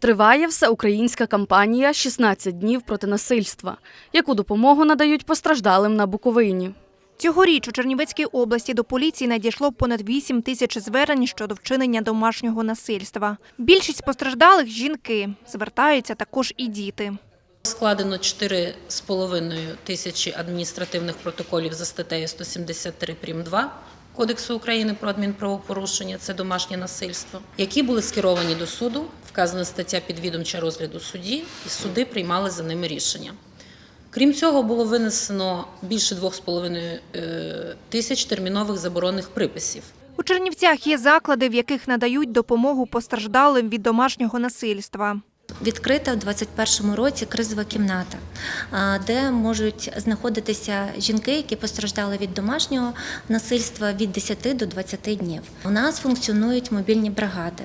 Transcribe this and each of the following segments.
Триває всеукраїнська кампанія «16 днів проти насильства», яку допомогу надають постраждалим на Буковині. Цьогоріч у Чернівецькій області до поліції надійшло понад 8 тисяч звернень щодо вчинення домашнього насильства. Більшість постраждалих – жінки. Звертаються також і діти. Складено 4,5 тисячі адміністративних протоколів за статтею 173 прим. 2 Кодексу України про адмінправопорушення це домашнє насильство, які були скеровані до суду. Вказана стаття підвідомча розгляду судді, і суди приймали за ними рішення. Крім цього, було винесено більше 2,5 е, тисяч термінових заборонних приписів. У Чернівцях є заклади, в яких надають допомогу постраждалим від домашнього насильства. Відкрита в 2021 році кризова кімната, де можуть знаходитися жінки, які постраждали від домашнього насильства від 10 до 20 днів. У нас функціонують мобільні бригади.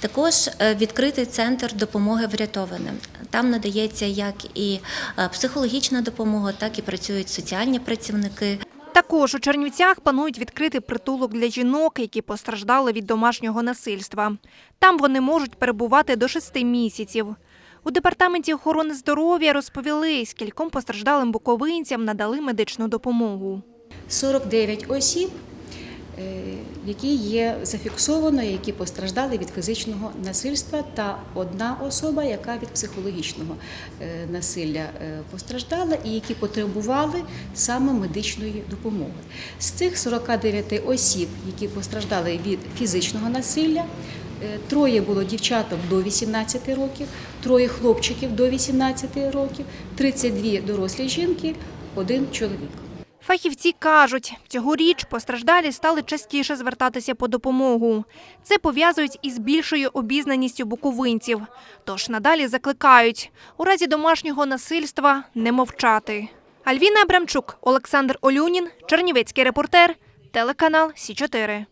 Також е, відкритий центр допомоги врятованим. Там надається як і е, психологічна допомога, так і працюють соціальні працівники. Також у Чернівцях планують відкрити притулок для жінок, які постраждали від домашнього насильства. Там вони можуть перебувати до шести місяців. У департаменті охорони здоров'я розповіли, скільком постраждалим буковинцям надали медичну допомогу. 49 осіб, які є зафіксовано, які постраждали від фізичного насильства, та одна особа, яка від психологічного е, насилля е, постраждала, і які потребували саме медичної допомоги. З цих 49 осіб, які постраждали від фізичного насилля, е, Троє було дівчаток до 18 років, троє хлопчиків до 18 років, 32 дорослі жінки, один чоловік. Фахівці кажуть, цьогоріч постраждалі стали частіше звертатися по допомогу. Це пов'язують із більшою обізнаністю буковинців. Тож надалі закликають у разі домашнього насильства не мовчати. Альвіна Абрамчук, Олександр Олюнін, Чернівецький репортер, телеканал Сі 4